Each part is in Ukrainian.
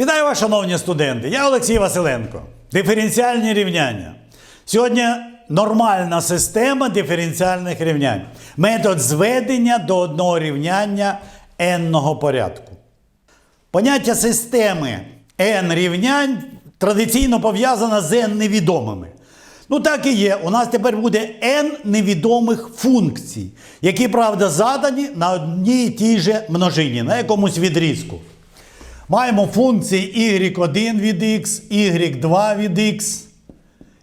Вітаю вас, шановні студенти! Я Олексій Василенко. Диференціальні рівняння. Сьогодні нормальна система диференціальних рівнянь. Метод зведення до одного рівняння n-ного порядку. Поняття системи n рівнянь традиційно пов'язано з n невідомими. Ну так і є. У нас тепер буде n невідомих функцій, які, правда, задані на одній і тій же множині, на якомусь відрізку. Маємо функції y1 від x, y2 від x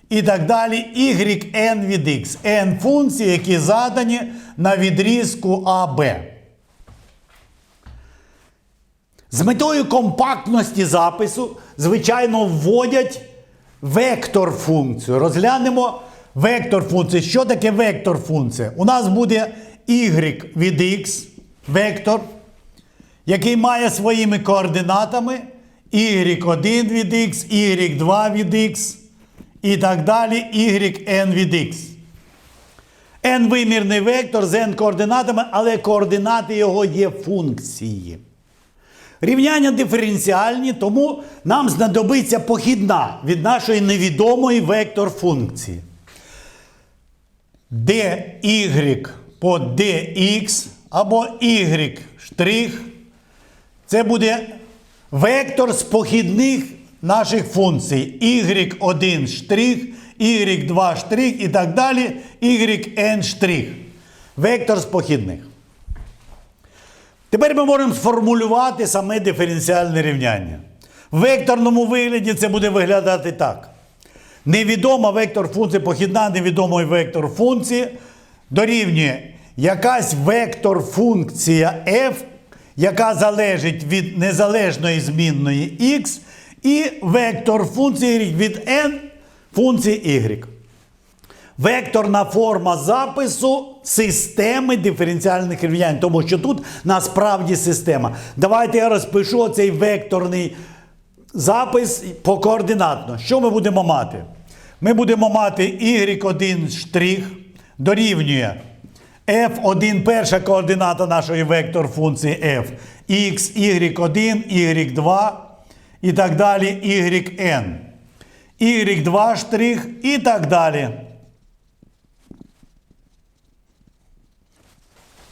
і так далі, yn від x. n функції, які задані на відрізку AB. З метою компактності запису, звичайно, вводять вектор функцію. Розглянемо вектор функції. Що таке вектор функція? У нас буде y від x, вектор, який має своїми координатами y1 від x, y2 від x і так далі, yn від x. n-вимірний вектор з n координатами, але координати його є функції. Рівняння диференціальні, тому нам знадобиться похідна від нашої невідомої вектор функції. dy по dx або y. Це буде вектор з похідних наших функцій. y1 штрих, y2 штрих і так далі, yn штрих. Вектор з похідних. Тепер ми можемо сформулювати саме диференціальне рівняння. В векторному вигляді це буде виглядати так. Невідома вектор функції, похідна невідомої вектор функції дорівнює якась вектор функція f, яка залежить від незалежної змінної x, і вектор функції від n функції y. Векторна форма запису системи диференціальних рівнянь, тому що тут насправді система. Давайте я розпишу цей векторний запис по координатно. Що ми будемо мати? Ми будемо мати y1 дорівнює f1 перша координата нашої вектор функції f, x, y1, y2 і так далі, yn. y2 штрих і так далі.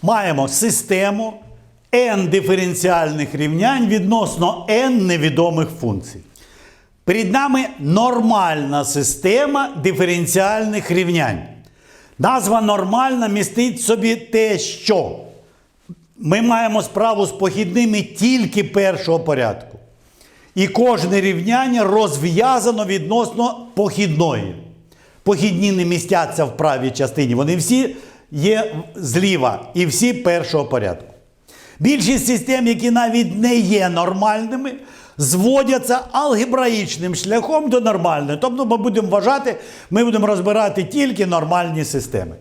маємо систему n диференціальних рівнянь відносно n невідомих функцій. Перед нами нормальна система диференціальних рівнянь. Назва нормальна містить собі те, що ми маємо справу з похідними тільки першого порядку. І кожне рівняння розв'язано відносно похідної. Похідні не містяться в правій частині. Вони всі є зліва і всі першого порядку. Більшість систем, які навіть не є нормальними, зводяться алгебраїчним шляхом до нормальної. Тобто ми будемо вважати, ми будемо розбирати тільки нормальні системи.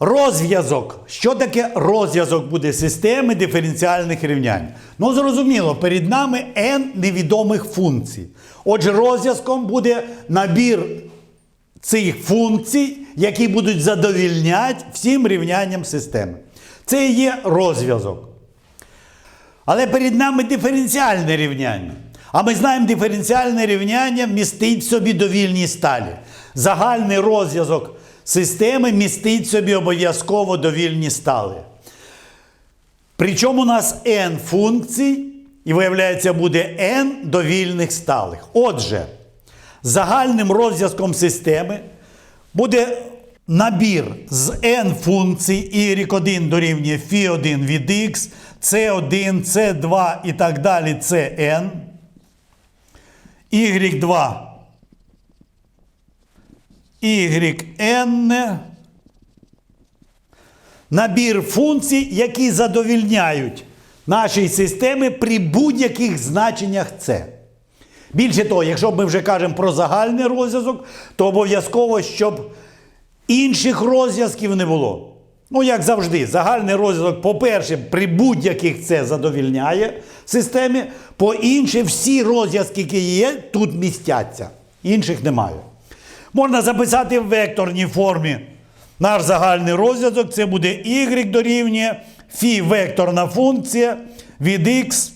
Розв'язок. Що таке розв'язок буде системи диференціальних рівнянь? Ну, зрозуміло, перед нами n невідомих функцій. Отже, розв'язком буде набір цих функцій, які будуть задовільняти всім рівнянням системи. Це є розв'язок. Але перед нами диференціальне рівняння. А ми знаємо, диференціальне рівняння містить в собі довільні сталі. Загальний розв'язок системи містить в собі обов'язково довільні стали. Причому у нас n функцій, і виявляється, буде n довільних сталих. Отже, загальним розв'язком системи буде набір з n функцій y1 дорівнює φ1 від x, c1, c2 і так далі cn, y2, yn, набір функцій, які задовільняють нашій системі при будь-яких значеннях c. Більше того, якщо ми вже кажемо про загальний розв'язок, то обов'язково, щоб інших розв'язків не було. Ну, як завжди, загальний розв'язок, по-перше, при будь-яких це задовільняє системі, по-інше, всі розв'язки, які є, тут містяться. Інших немає. Можна записати в векторній формі наш загальний розв'язок. Це буде y дорівнює фі векторна функція від x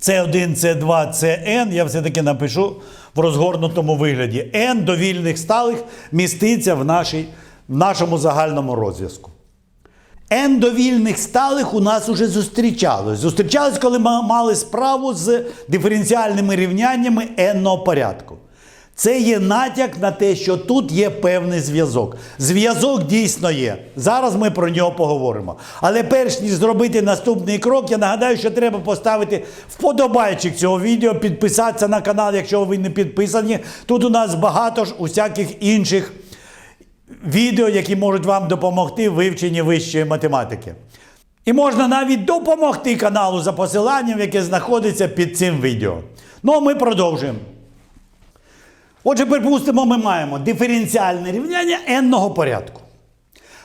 С1, С2, Cn, я все-таки напишу в розгорнутому вигляді. n довільних сталих міститься в, нашій, в нашому загальному розв'язку. N довільних сталих у нас уже зустрічалось. Зустрічались, коли ми мали справу з диференціальними рівняннями n порядку. Це є натяк на те, що тут є певний зв'язок. Зв'язок дійсно є. Зараз ми про нього поговоримо. Але перш ніж зробити наступний крок, я нагадаю, що треба поставити вподобайчик цього відео, підписатися на канал, якщо ви не підписані. Тут у нас багато ж усяких інших відео, які можуть вам допомогти в вивченні вищої математики. І можна навіть допомогти каналу за посиланням, яке знаходиться під цим відео. Ну, а ми продовжуємо. Отже, припустимо, ми маємо диференціальне рівняння n-ного порядку.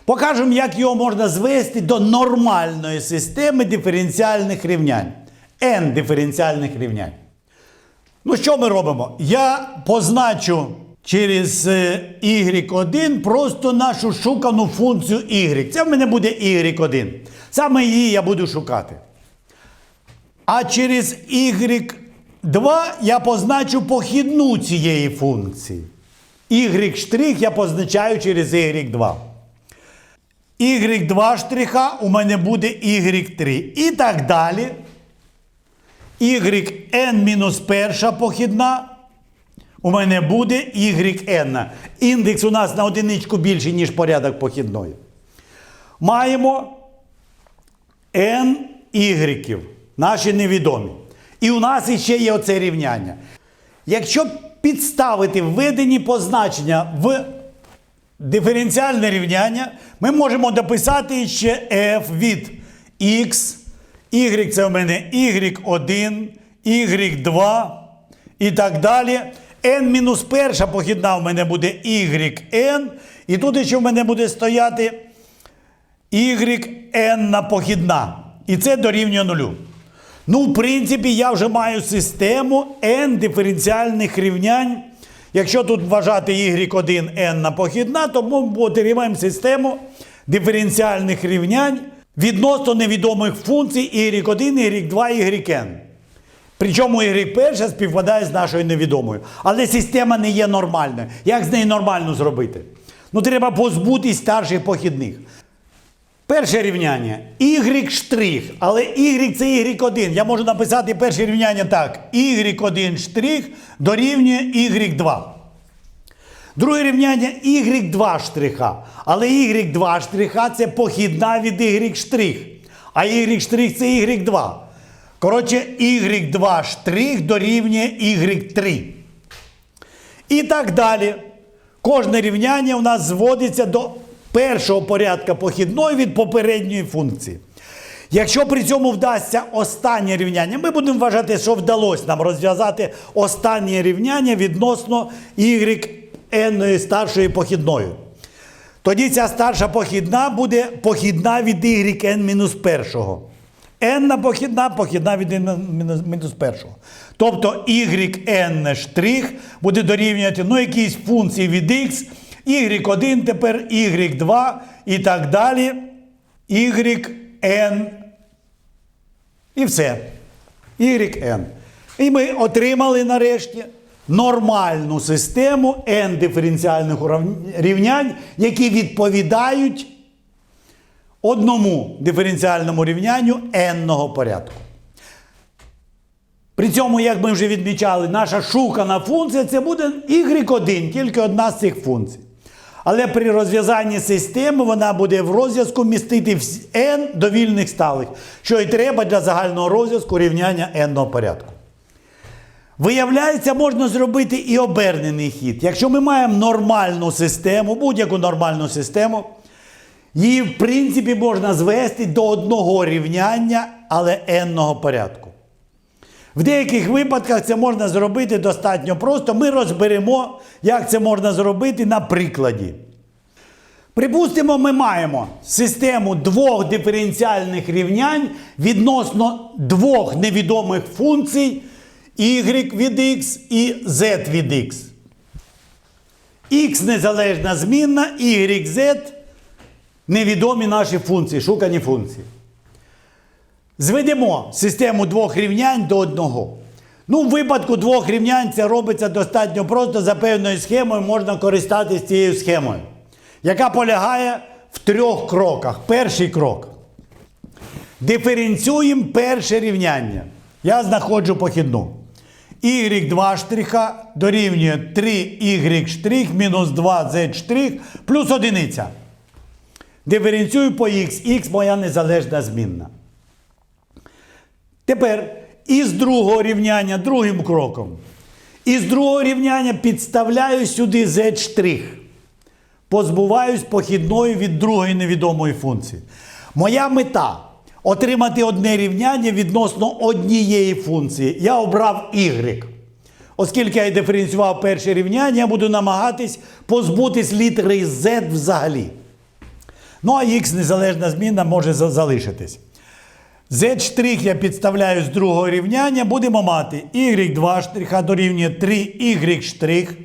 Покажемо, як його можна звести до нормальної системи диференціальних рівнянь. n диференціальних рівнянь. Ну, що ми робимо? Я позначу через е, y1 просто нашу шукану функцію y. Це в мене буде y1. Саме її я буду шукати. А через y2 я позначу похідну цієї функції. y' я позначаю через y2. y2 штриха у мене буде y3. І так далі. yn мінус перша похідна. У мене буде yn. Індекс у нас на одиничку більший, ніж порядок похідної. Маємо n ігреків, наші невідомі. І у нас іще є оце рівняння. Якщо підставити введені позначення в диференціальне рівняння, ми можемо дописати ще f від x, y це в мене y1, y2 і так далі. N мінус перша похідна в мене буде yn, і тут ще в мене буде стояти yn похідна. І це дорівнює нулю. Ну, в принципі, я вже маю систему n диференціальних рівнянь. Якщо тут вважати y1 n похідна, то ми отримаємо систему диференціальних рівнянь відносно невідомих функцій y1, y2, yn. Причому y перша співпадає з нашою невідомою. Але система не є нормальною. Як з нею нормально зробити? Ну, треба позбутись старших похідних. Перше рівняння y штрих, але y це y1. Я можу написати перше рівняння так. y1 штрих дорівнює y2. Друге рівняння y2 штриха. Але y2 штриха це похідна від y штрих. А y штрих це y2. Коротше, y2 штрих дорівнює y3. І так далі. Кожне рівняння у нас зводиться до першого порядка похідної від попередньої функції. Якщо при цьому вдасться останнє рівняння, ми будемо вважати, що вдалося нам розв'язати останнє рівняння відносно y старшої похідної. Тоді ця старша похідна буде похідна від yn мінус першого. N похідна, похідна від мінус першого. Тобто yn штрих буде дорівнювати ну, якісь функції від x, y1 тепер, y2 і так далі. yn і все. yn. І ми отримали нарешті нормальну систему n диференціальних рівнянь, які відповідають одному диференціальному рівнянню n-ного порядку. При цьому, як ми вже відмічали, наша шукана функція це буде y1, тільки одна з цих функцій. Але при розв'язанні системи вона буде в розв'язку містити n довільних сталих, що і треба для загального розв'язку рівняння n-ного порядку. Виявляється, можна зробити і обернений хід. Якщо ми маємо нормальну систему, будь-яку нормальну систему, її, в принципі, можна звести до одного рівняння, але n-ного порядку. В деяких випадках це можна зробити достатньо просто. Ми розберемо, як це можна зробити на прикладі. Припустимо, ми маємо систему двох диференціальних рівнянь відносно двох невідомих функцій y від x і z від x. X незалежна змінна, y, z невідомі наші функції, шукані функції. Зведемо систему двох рівнянь до одного. Ну, в випадку двох рівнянь це робиться достатньо просто за певною схемою можна користатися цією схемою, яка полягає в трьох кроках. Перший крок. Диференціюємо перше рівняння. Я знаходжу похідну. y2 штриха дорівнює 3y штрих мінус 2z штрих плюс одиниця. Диференціюю по x. x моя незалежна змінна. Тепер із другого рівняння другим кроком. Із другого рівняння підставляю сюди z. Позбуваюсь похідної від другої невідомої функції. Моя мета отримати одне рівняння відносно однієї функції. Я обрав y. Оскільки я диференціював перше рівняння, я буду намагатись позбутись літери z взагалі. Ну а x незалежна зміна може залишитись. Z' я підставляю з другого рівняння, будемо мати y2 штриха дорівнює 3y штрих.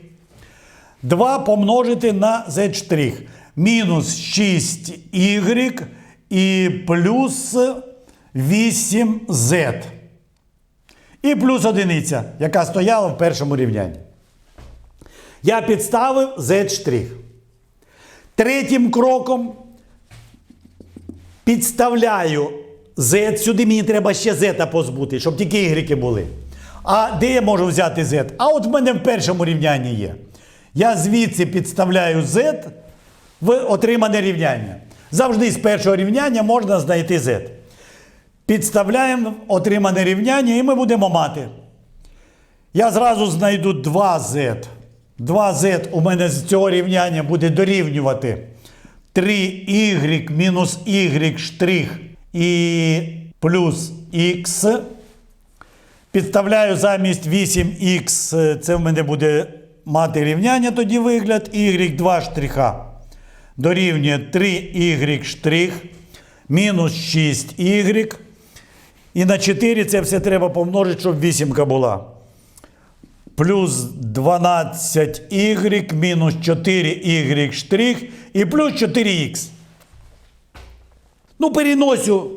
2 помножити на z штрих. Мінус 6y і плюс 8z. І плюс одиниця, яка стояла в першому рівнянні. Я підставив z штрих. Третім кроком підставляю z. Сюди мені треба ще z позбути, щоб тільки y були. А де я можу взяти z? А от в мене в першому рівнянні є. Я звідси підставляю z в отримане рівняння. Завжди з першого рівняння можна знайти z. Підставляємо отримане рівняння і ми будемо мати. Я зразу знайду 2z. 2z у мене з цього рівняння буде дорівнювати 3y мінус y штрих і плюс x. Підставляю замість 8х, це в мене буде мати рівняння тоді вигляд. y2 штриха дорівнює 3y штрих мінус 6y. І на 4 це все треба помножити, щоб вісімка була. Плюс 12y мінус 4y штрих і плюс 4х. Ну, переносю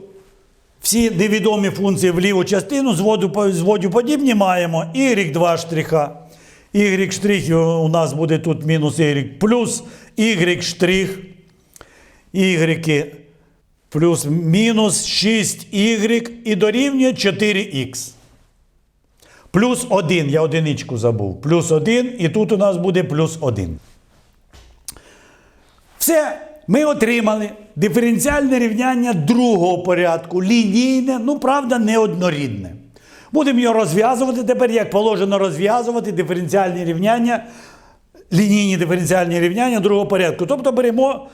всі невідомі функції в ліву частину, зводу, по- зводю подібні маємо y2 штриха. y штрих у нас буде тут мінус y плюс y штрих. y плюс мінус 6y і дорівнює 4х. Плюс 1, я одиничку забув. Плюс 1, і тут у нас буде плюс 1. Все, ми отримали диференціальне рівняння другого порядку, лінійне, ну правда, неоднорідне. Будемо його розв'язувати тепер, як положено розв'язувати диференціальні рівняння, лінійні диференціальні рівняння другого порядку. Тобто беремо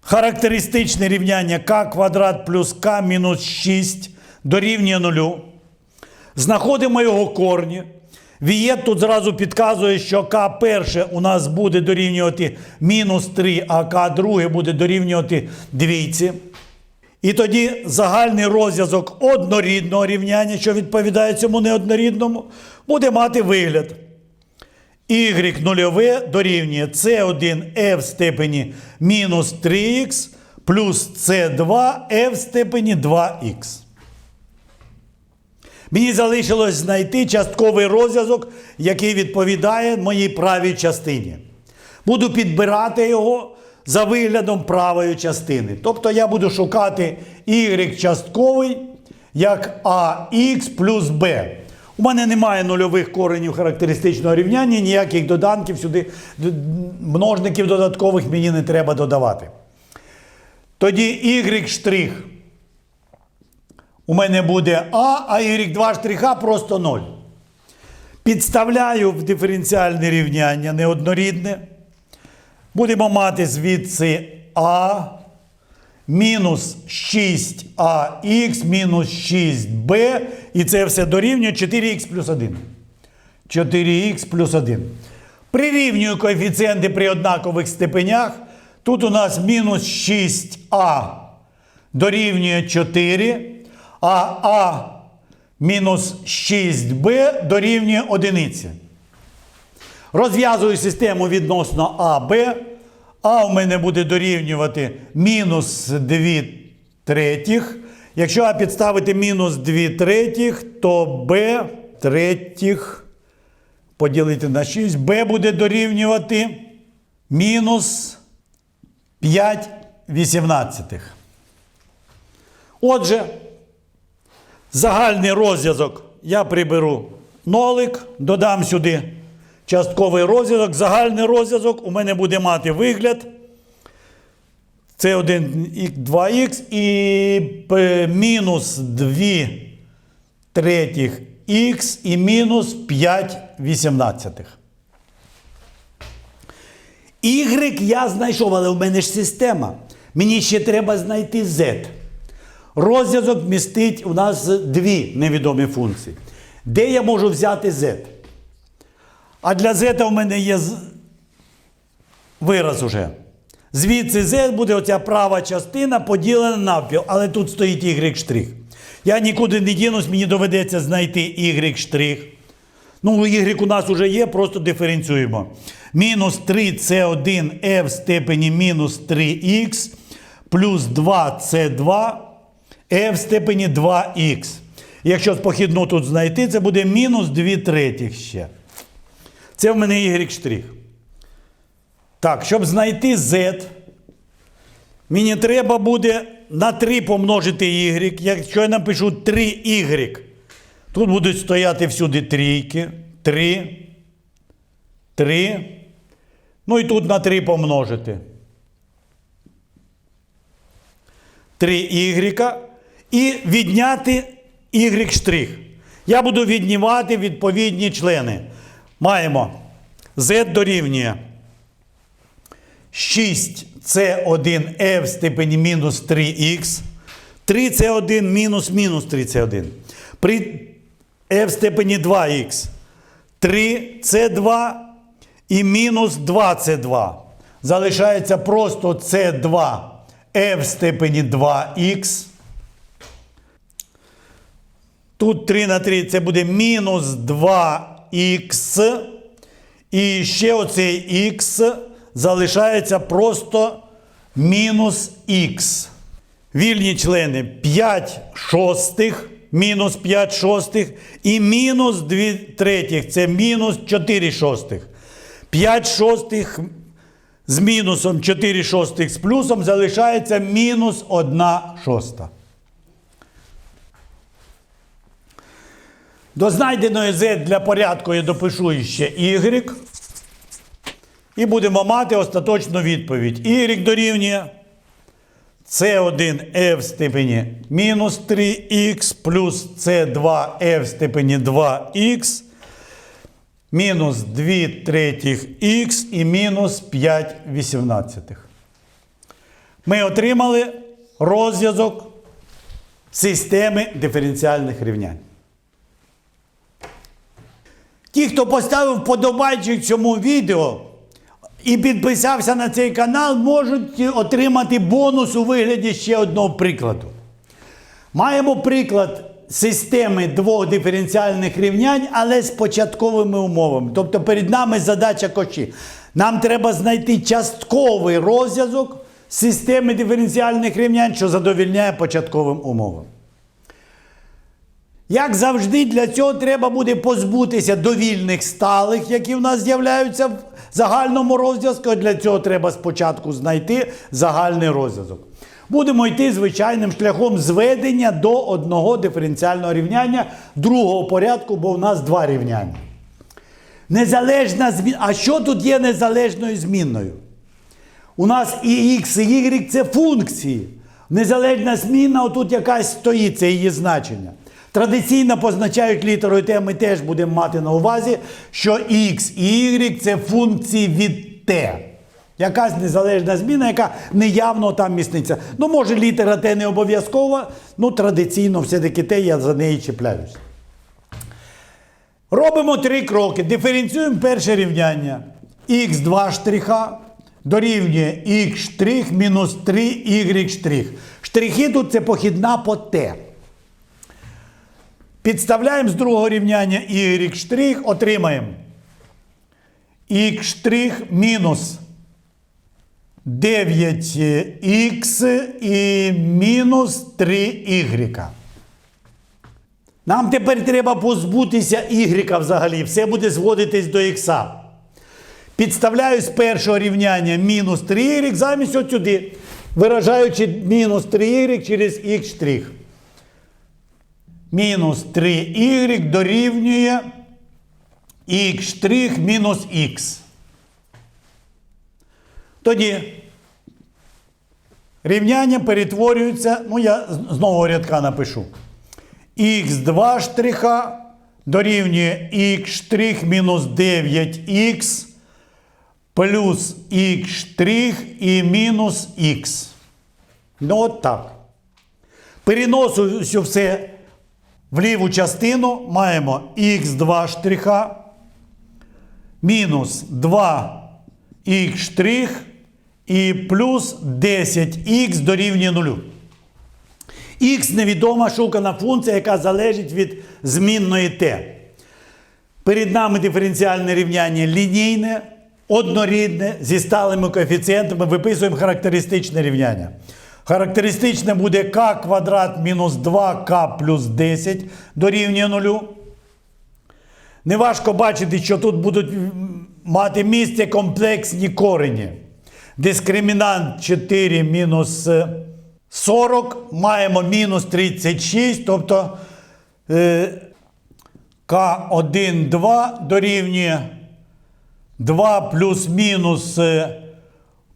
характеристичне рівняння k квадрат плюс k мінус 6 дорівнює нулю. Знаходимо його корні. Вієт тут зразу підказує, що К перше у нас буде дорівнювати мінус 3, а К друге буде дорівнювати двійці. І тоді загальний розв'язок однорідного рівняння, що відповідає цьому неоднорідному, буде мати вигляд. Y нульове дорівнює С1 в степені мінус 3х плюс С2 в степені 2х. Мені залишилось знайти частковий розв'язок, який відповідає моїй правій частині. Буду підбирати його за виглядом правої частини. Тобто я буду шукати y частковий як ax плюс b. У мене немає нульових коренів характеристичного рівняння, ніяких доданків сюди, множників додаткових мені не треба додавати. Тоді y у мене буде А, а y2 штриха просто 0. Підставляю в диференціальне рівняння неоднорідне. Будемо мати звідси А мінус 6АХ мінус 6Б. І це все дорівнює 4х плюс 1. 4х плюс 1. Прирівнюю коефіцієнти при однакових степенях. Тут у нас мінус 6а дорівнює 4, а а мінус 6b дорівнює 1. Розв'язую систему відносно А, Б. А в мене буде дорівнювати мінус 2 третіх. Якщо А підставити мінус 2 третіх, то Б третіх поділити на 6. Б буде дорівнювати мінус 5 вісімнадцятих. Отже, загальний розв'язок я приберу нолик, додам сюди частковий розв'язок. Загальний розв'язок у мене буде мати вигляд. Це 1 2х і мінус 2 третіх х і мінус 5 вісімнадцятих. Y я знайшов, але в мене ж система. Мені ще треба знайти Z. Розв'язок містить у нас дві невідомі функції. Де я можу взяти Z? А для Z у мене є вираз уже. Звідси Z буде оця права частина поділена навпіл, але тут стоїть Y. Я нікуди не дінусь, мені доведеться знайти Y. Ну, Y у нас вже є, просто диференціюємо. Мінус 3 це 1 f в степені мінус 3х плюс 2 це 2 f в степені 2х. Якщо похідну тут знайти, це буде мінус 2 третіх ще. Це в мене Y штрих. Так, щоб знайти z, мені треба буде на 3 помножити y. Якщо я напишу 3y, тут будуть стояти всюди трійки. 3, 3. Ну і тут на 3 помножити. 3y і відняти y штрих. Я буду віднімати відповідні члени. Маємо z дорівнює 6 це 1 f в степені мінус 3х. 3 це 1 мінус мінус 3 це 1. При f в степені 2х. 3 це 2 і мінус 2 це 2. Залишається просто це 2 f в степені 2х. Тут 3 на 3 це буде мінус 2х. І ще оцей х залишається просто мінус х. Вільні члени 5 шостих, мінус 5 шостих і мінус 2 третіх. Це мінус 4 шостих. 5 шостих з мінусом 4 шостих з плюсом залишається мінус 1 шоста. До знайденої z для порядку я допишу ще y. І будемо мати остаточну відповідь. Y дорівнює С1 f в степені мінус 3х плюс С2 f в степені 2х мінус 2 третіх х і мінус 5 вісімнадцятих. Ми отримали розв'язок системи диференціальних рівнянь. Ті, хто поставив вподобайчик цьому відео і підписався на цей канал, можуть отримати бонус у вигляді ще одного прикладу. Маємо приклад системи двох диференціальних рівнянь, але з початковими умовами. Тобто перед нами задача коші. Нам треба знайти частковий розв'язок системи диференціальних рівнянь, що задовільняє початковим умовам. Як завжди, для цього треба буде позбутися довільних сталих, які в нас з'являються в загальному розв'язку. Для цього треба спочатку знайти загальний розв'язок. Будемо йти звичайним шляхом зведення до одного диференціального рівняння другого порядку, бо в нас два рівняння. Незалежна зміна. А що тут є незалежною змінною? У нас і x, і y це функції. Незалежна зміна, отут якась стоїть, це її значення. Традиційно позначають літерою Т, ми теж будемо мати на увазі, що x і y це функції від t. Якась незалежна зміна, яка неявно там міститься. Ну, може, літера Т не обов'язкова, ну традиційно все-таки Т, я за неї чіпляюсь. Робимо три кроки. Диференціюємо перше рівняння. х2 штриха дорівнює х мінус 3 y штрих. Штрихи тут це похідна по t. Підставляємо з другого рівняння y штрих, отримаємо х штрих мінус 9х і мінус 3y. Нам тепер треба позбутися y взагалі. Все буде зводитись до х. Підставляю з першого рівняння мінус 3y замість от сюди, виражаючи мінус 3y через х штрих. Мінус 3y дорівнює штрих мінус х. Тоді рівняння перетворюються, ну я з- з нового рядка напишу. х2 штриха дорівнює х мінус 9х плюс х і мінус х. Ну от так. Переносу все в ліву частину маємо х2 штриха мінус 2 х штрих і плюс 10х дорівнює 0. Х невідома шукана функція, яка залежить від змінної t. Перед нами диференціальне рівняння лінійне, однорідне, зі сталими коефіцієнтами. Виписуємо характеристичне рівняння. Характеристичне буде k квадрат мінус 2k плюс 10 дорівнює 0. Неважко бачити, що тут будуть мати місце комплексні корені. Дискримінант 4 мінус е, 40, маємо мінус 36, тобто е, К1, 2 дорівнює 2 плюс мінус е,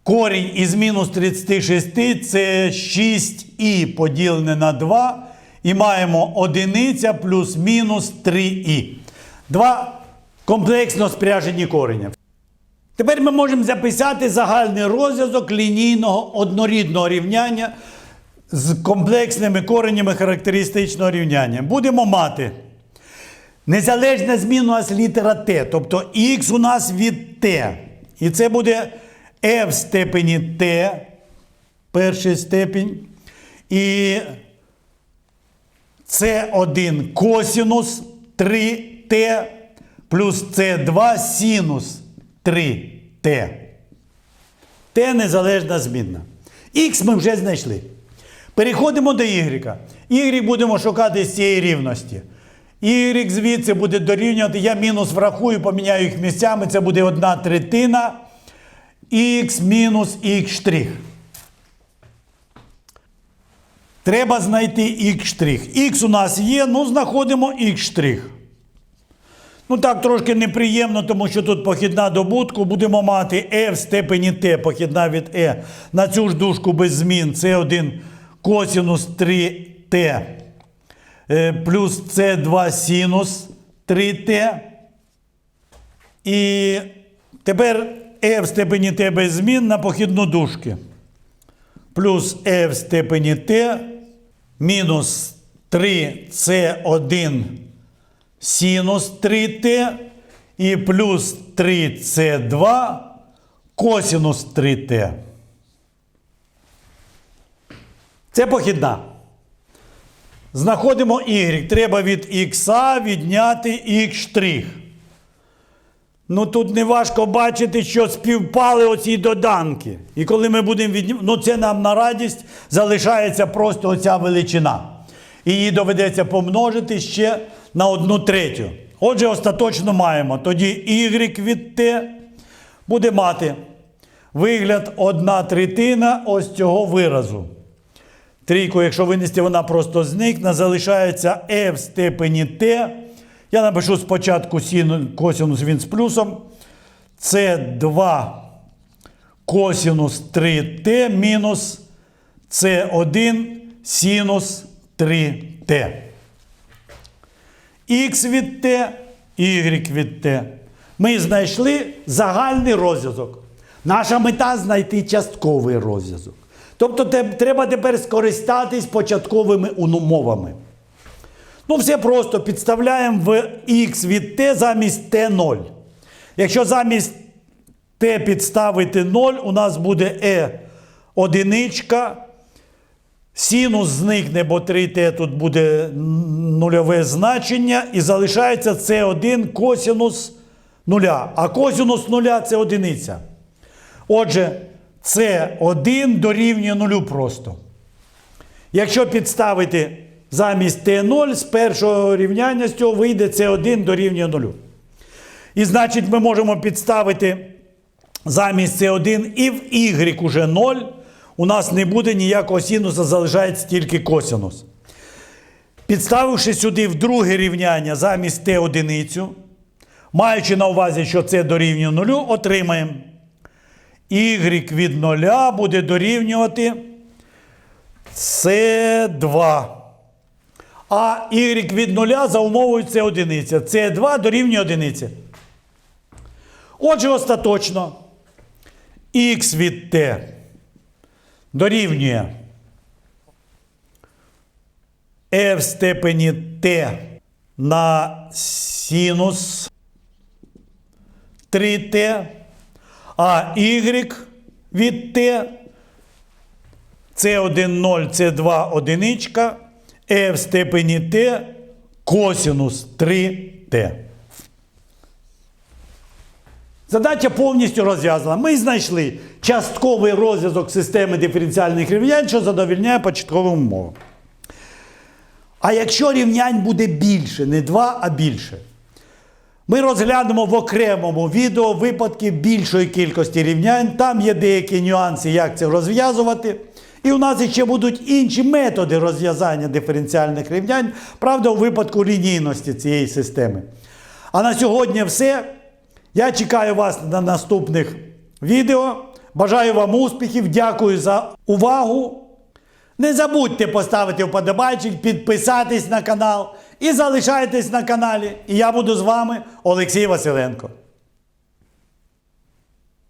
корінь із мінус 36 це 6і поділене на 2. І маємо одиниця плюс мінус 3і. Два комплексно спряжені кореня. Тепер ми можемо записати загальний розв'язок лінійного однорідного рівняння з комплексними коренями характеристичного рівняння. Будемо мати незалежна зміна у нас літера Т, тобто х у нас від Т. І це буде f в степені Т, перший степінь. І С1 косінус 3Т плюс С2 синус 3Т. Т незалежна змінна. Х ми вже знайшли. Переходимо до Y. Y будемо шукати з цієї рівності. Y звідси буде дорівнювати, я мінус врахую, поміняю їх місцями, це буде одна третина х мінус х. Треба знайти х. Х у нас є, ну знаходимо х. Ну так трошки неприємно, тому що тут похідна добутку. Будемо мати e в степені t, похідна від e. На цю ж дужку без змін. Це 1 косінус 3t е, плюс С2 синус 3t. І тепер e в степені t без змін на похідну дужки. Плюс e в степені t мінус 3c1 синус 3t і плюс 3c2 косинус 3t. Це похідна. Знаходимо y. Треба від х відняти х. Ну тут не важко бачити, що співпали оці доданки. І коли ми будемо віднімати, ну це нам на радість залишається просто оця величина. І її доведеться помножити ще на одну третю. Отже, остаточно маємо. Тоді y від t буде мати вигляд одна третина ось цього виразу. Трійку, якщо винести, вона просто зникне. Залишається e в степені t. Я напишу спочатку сину, косинус він з плюсом. Це 2 косинус 3t мінус С1 синус 3t. Х від t, y від t. Ми знайшли загальний розв'язок. Наша мета знайти частковий розв'язок. Тобто треба тепер скористатись початковими умовами. Ну, все просто підставляємо в х від t замість t0. Якщо замість t підставити 0, у нас буде e одиничка. Синус зникне, бо 3t тут буде нульове значення, і залишається С1 косинус нуля. А косинус нуля це одиниця. Отже, С1 дорівнює нулю просто. Якщо підставити замість Т0 з першого рівняння з цього вийде С1 дорівнює нулю. І значить, ми можемо підставити замість С1 і в Y уже 0. У нас не буде ніякого синуса, залишається тільки косинус. Підставивши сюди в друге рівняння замість Т одиницю, маючи на увазі, що це дорівнює нулю, отримаємо. Y від нуля буде дорівнювати С2. А y від нуля за умовою це одиниця. С2 дорівнює одиниці. Отже, остаточно х від t дорівнює e в степені t на синус 3t, а y від t С1 0, С2 одиничка, e в степені t косинус 3t. Задача повністю розв'язана. Ми знайшли частковий розв'язок системи диференціальних рівнянь, що задовільняє початковим умовам. А якщо рівнянь буде більше, не два, а більше, ми розглянемо в окремому відео випадки більшої кількості рівнянь. Там є деякі нюанси, як це розв'язувати. І у нас ще будуть інші методи розв'язання диференціальних рівнянь, правда, у випадку лінійності цієї системи. А на сьогодні все. Я чекаю вас на наступних відео. Бажаю вам успіхів, дякую за увагу. Не забудьте поставити вподобайчик, підписатись на канал і залишайтесь на каналі. І я буду з вами, Олексій Василенко.